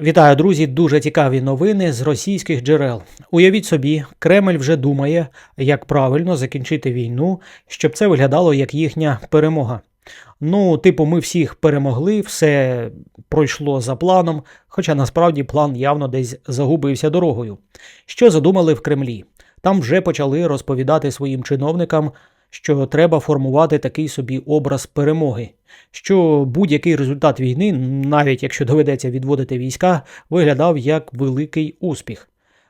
Вітаю, друзі! Дуже цікаві новини з російських джерел. Уявіть собі, Кремль вже думає, як правильно закінчити війну, щоб це виглядало як їхня перемога. Ну, типу, ми всіх перемогли, все пройшло за планом, хоча насправді план явно десь загубився дорогою. Що задумали в Кремлі? Там вже почали розповідати своїм чиновникам, що треба формувати такий собі образ перемоги, що будь-який результат війни, навіть якщо доведеться відводити війська, виглядав як великий успіх.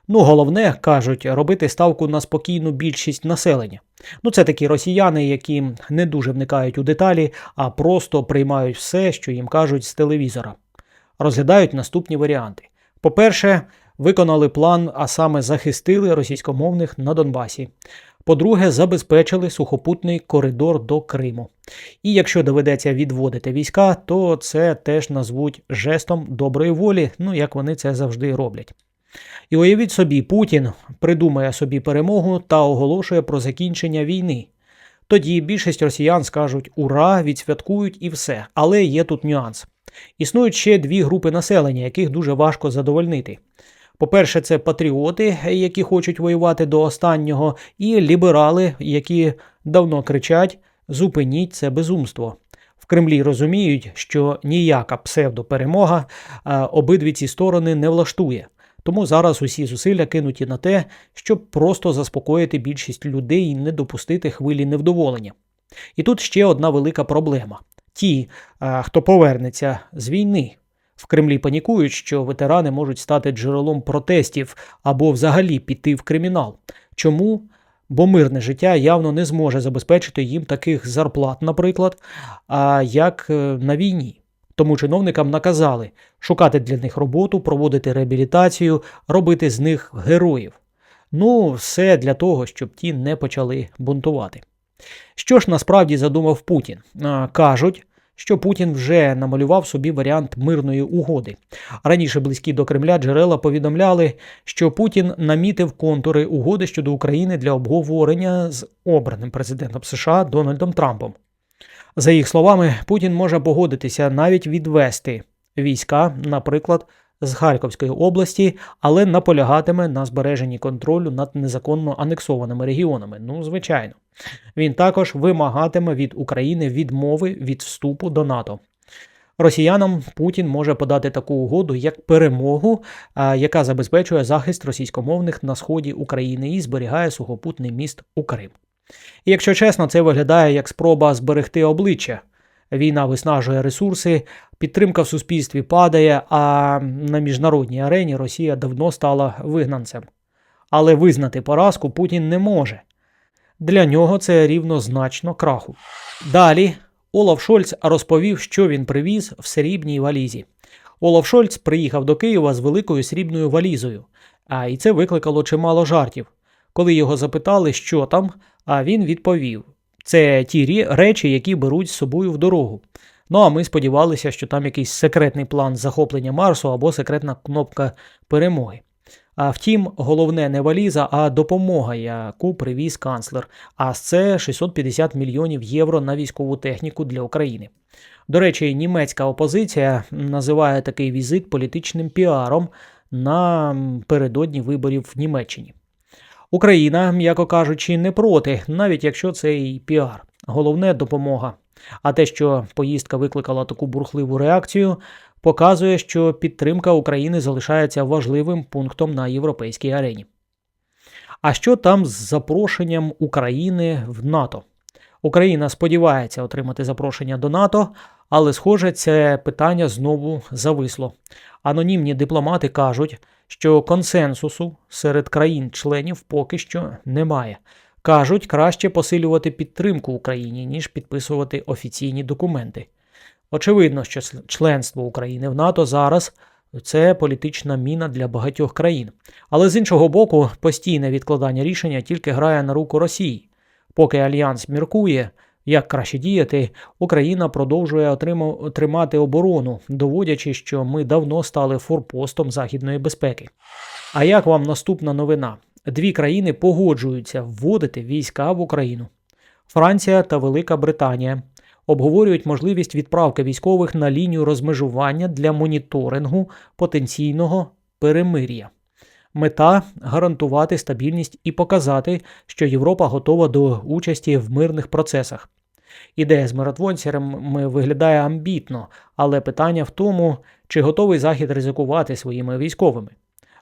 Ну, головне, кажуть, робити ставку на спокійну більшість населення. Ну, це такі росіяни, які не дуже вникають у деталі, а просто приймають все, що їм кажуть з телевізора. Розглядають наступні варіанти. По-перше, виконали план, а саме захистили російськомовних на Донбасі. По-друге, забезпечили сухопутний коридор до Криму. І якщо доведеться відводити війська, то це теж назвуть жестом доброї волі, ну як вони це завжди роблять. І уявіть собі, Путін придумає собі перемогу та оголошує про закінчення війни. Тоді більшість росіян скажуть ура, відсвяткують і все. Але є тут нюанс. Існують ще дві групи населення, яких дуже важко задовольнити. По-перше, це патріоти, які хочуть воювати до останнього, і ліберали, які давно кричать: зупиніть це безумство. В Кремлі розуміють, що ніяка псевдоперемога обидві ці сторони не влаштує. Тому зараз усі зусилля кинуті на те, щоб просто заспокоїти більшість людей і не допустити хвилі невдоволення. І тут ще одна велика проблема: ті, хто повернеться з війни. В Кремлі панікують, що ветерани можуть стати джерелом протестів або взагалі піти в кримінал. Чому? Бо мирне життя явно не зможе забезпечити їм таких зарплат, наприклад, а як е, на війні. Тому чиновникам наказали шукати для них роботу, проводити реабілітацію, робити з них героїв. Ну, все для того, щоб ті не почали бунтувати. Що ж насправді задумав Путін? Кажуть, що Путін вже намалював собі варіант мирної угоди. Раніше близькі до Кремля джерела повідомляли, що Путін намітив контури угоди щодо України для обговорення з обраним президентом США Дональдом Трампом. За їх словами, Путін може погодитися навіть відвести війська, наприклад, з Харківської області, але наполягатиме на збереженні контролю над незаконно анексованими регіонами. Ну, звичайно, він також вимагатиме від України відмови від вступу до НАТО. Росіянам Путін може подати таку угоду як перемогу, яка забезпечує захист російськомовних на сході України і зберігає сухопутний міст у Крим. І якщо чесно, це виглядає як спроба зберегти обличчя. Війна виснажує ресурси, підтримка в суспільстві падає, а на міжнародній арені Росія давно стала вигнанцем. Але визнати поразку Путін не може. Для нього це рівнозначно краху. Далі Олаф Шольц розповів, що він привіз в срібній валізі. Олаф Шольц приїхав до Києва з великою срібною валізою, а і це викликало чимало жартів. Коли його запитали, що там, а він відповів: це ті речі, які беруть з собою в дорогу. Ну а ми сподівалися, що там якийсь секретний план захоплення Марсу або секретна кнопка перемоги. А втім, головне не валіза, а допомога, яку привіз канцлер. А це 650 мільйонів євро на військову техніку для України. До речі, німецька опозиція називає такий візит політичним піаром напередодні виборів в Німеччині. Україна, м'яко кажучи, не проти, навіть якщо це і піар. Головне допомога. А те, що поїздка викликала таку бурхливу реакцію, показує, що підтримка України залишається важливим пунктом на європейській арені. А що там з запрошенням України в НАТО? Україна сподівається отримати запрошення до НАТО, але, схоже, це питання знову зависло. Анонімні дипломати кажуть, що консенсусу серед країн-членів поки що немає. Кажуть, краще посилювати підтримку Україні, ніж підписувати офіційні документи. Очевидно, що членство України в НАТО зараз це політична міна для багатьох країн. Але з іншого боку, постійне відкладання рішення тільки грає на руку Росії. Поки альянс міркує, як краще діяти, Україна продовжує тримати оборону, доводячи, що ми давно стали форпостом західної безпеки. А як вам наступна новина? Дві країни погоджуються вводити війська в Україну: Франція та Велика Британія. обговорюють можливість відправки військових на лінію розмежування для моніторингу потенційного перемир'я. Мета гарантувати стабільність і показати, що Європа готова до участі в мирних процесах. Ідея з миротворцями виглядає амбітно, але питання в тому, чи готовий Захід ризикувати своїми військовими.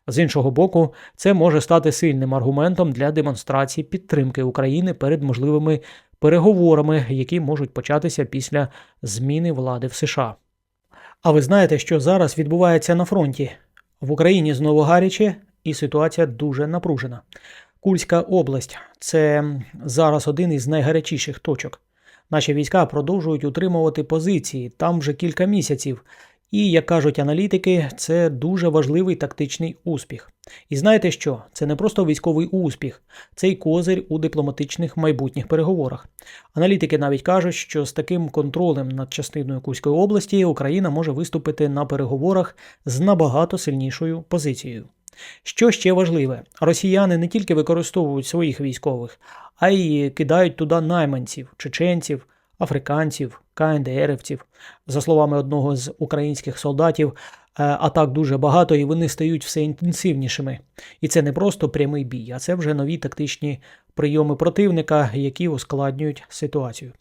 З іншого боку, це може стати сильним аргументом для демонстрації підтримки України перед можливими переговорами, які можуть початися після зміни влади в США. А ви знаєте, що зараз відбувається на фронті? В Україні знову гаряче, і ситуація дуже напружена. Курська область це зараз один із найгарячіших точок. Наші війська продовжують утримувати позиції там вже кілька місяців. І, як кажуть аналітики, це дуже важливий тактичний успіх. І знаєте що? Це не просто військовий успіх, це й козир у дипломатичних майбутніх переговорах. Аналітики навіть кажуть, що з таким контролем над частиною Курської області Україна може виступити на переговорах з набагато сильнішою позицією. Що ще важливе, росіяни не тільки використовують своїх військових, а й кидають туди найманців, чеченців, африканців, КНДРівців. За словами одного з українських солдатів, е, атак дуже багато і вони стають все інтенсивнішими. І це не просто прямий бій, а це вже нові тактичні прийоми противника, які ускладнюють ситуацію.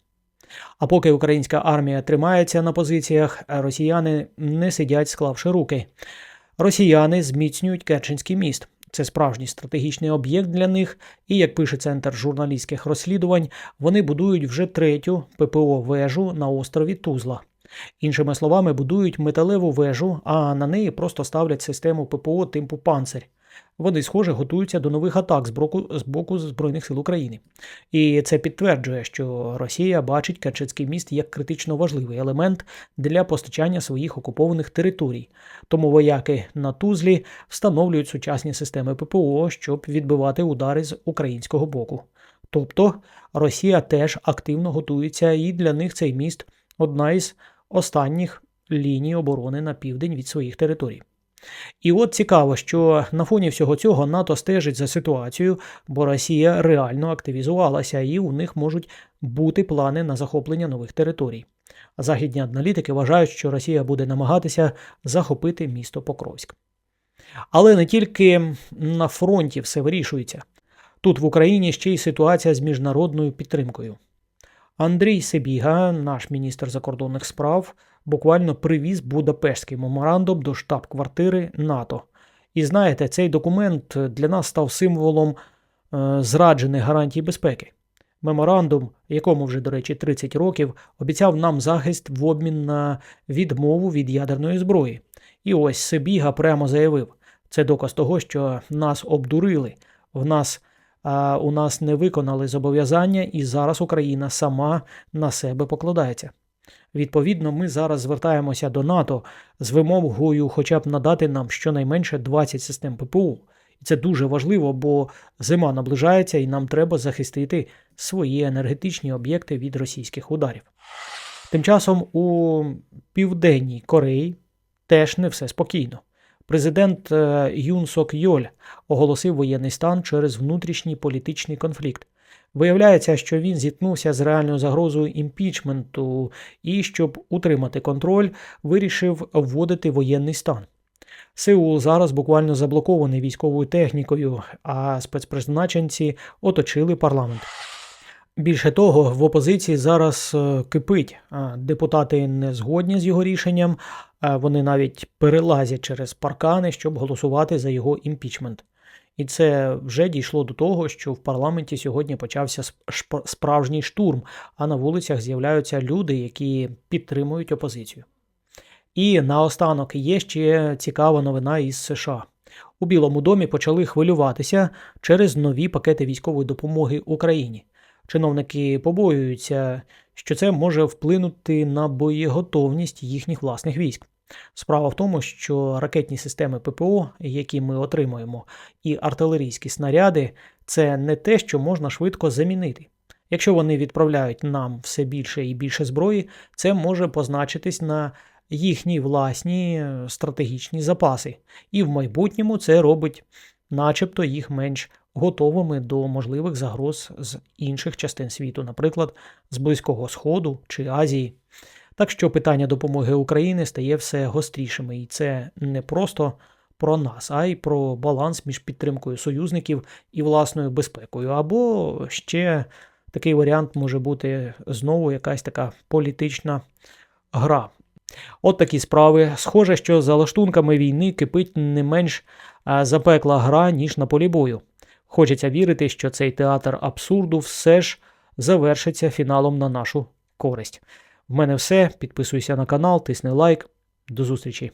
А поки українська армія тримається на позиціях, росіяни не сидять, склавши руки. Росіяни зміцнюють Керченський міст. Це справжній стратегічний об'єкт для них, і як пише центр журналістських розслідувань, вони будують вже третю ППО вежу на острові Тузла. Іншими словами, будують металеву вежу, а на неї просто ставлять систему ППО типу «Панцирь». Вони, схоже, готуються до нових атак з боку, з боку Збройних сил України. І це підтверджує, що Росія бачить Керченський міст як критично важливий елемент для постачання своїх окупованих територій. Тому вояки на Тузлі встановлюють сучасні системи ППО, щоб відбивати удари з українського боку. Тобто Росія теж активно готується, і для них цей міст одна із останніх ліній оборони на південь від своїх територій. І от цікаво, що на фоні всього цього НАТО стежить за ситуацією, бо Росія реально активізувалася, і у них можуть бути плани на захоплення нових територій. Західні аналітики вважають, що Росія буде намагатися захопити місто Покровськ. Але не тільки на фронті все вирішується. Тут в Україні ще й ситуація з міжнародною підтримкою. Андрій Себіга, наш міністр закордонних справ, буквально привіз Будапештський меморандум до штаб-квартири НАТО. І знаєте, цей документ для нас став символом е, зраджених гарантій безпеки. Меморандум, якому вже, до речі, 30 років, обіцяв нам захист в обмін на відмову від ядерної зброї. І ось Себіга прямо заявив: це доказ того, що нас обдурили, в нас а у нас не виконали зобов'язання, і зараз Україна сама на себе покладається. Відповідно, ми зараз звертаємося до НАТО з вимогою, хоча б надати нам щонайменше 20 систем ППУ. І це дуже важливо, бо зима наближається і нам треба захистити свої енергетичні об'єкти від російських ударів. Тим часом у Південній Кореї теж не все спокійно. Президент е, Юн Сок Йоль оголосив воєнний стан через внутрішній політичний конфлікт. Виявляється, що він зіткнувся з реальною загрозою імпічменту і, щоб утримати контроль, вирішив вводити воєнний стан. Сеул зараз буквально заблокований військовою технікою, а спецпризначенці оточили парламент. Більше того, в опозиції зараз е, кипить. Депутати не згодні з його рішенням, вони навіть перелазять через паркани, щоб голосувати за його імпічмент. І це вже дійшло до того, що в парламенті сьогодні почався справжній штурм, а на вулицях з'являються люди, які підтримують опозицію. І наостанок є ще цікава новина із США. У Білому домі почали хвилюватися через нові пакети військової допомоги Україні. Чиновники побоюються, що це може вплинути на боєготовність їхніх власних військ. Справа в тому, що ракетні системи ППО, які ми отримуємо, і артилерійські снаряди це не те, що можна швидко замінити. Якщо вони відправляють нам все більше і більше зброї, це може позначитись на їхні власні стратегічні запаси. І в майбутньому це робить начебто їх менш готовими до можливих загроз з інших частин світу, наприклад, з Близького Сходу чи Азії. Так що питання допомоги України стає все гострішими, і це не просто про нас, а й про баланс між підтримкою союзників і власною безпекою. Або ще такий варіант може бути знову якась така політична гра. От такі справи. Схоже, що за лаштунками війни кипить не менш запекла гра, ніж на полі бою. Хочеться вірити, що цей театр абсурду все ж завершиться фіналом на нашу користь. В мене все. Підписуйся на канал, тисни лайк. До зустрічі!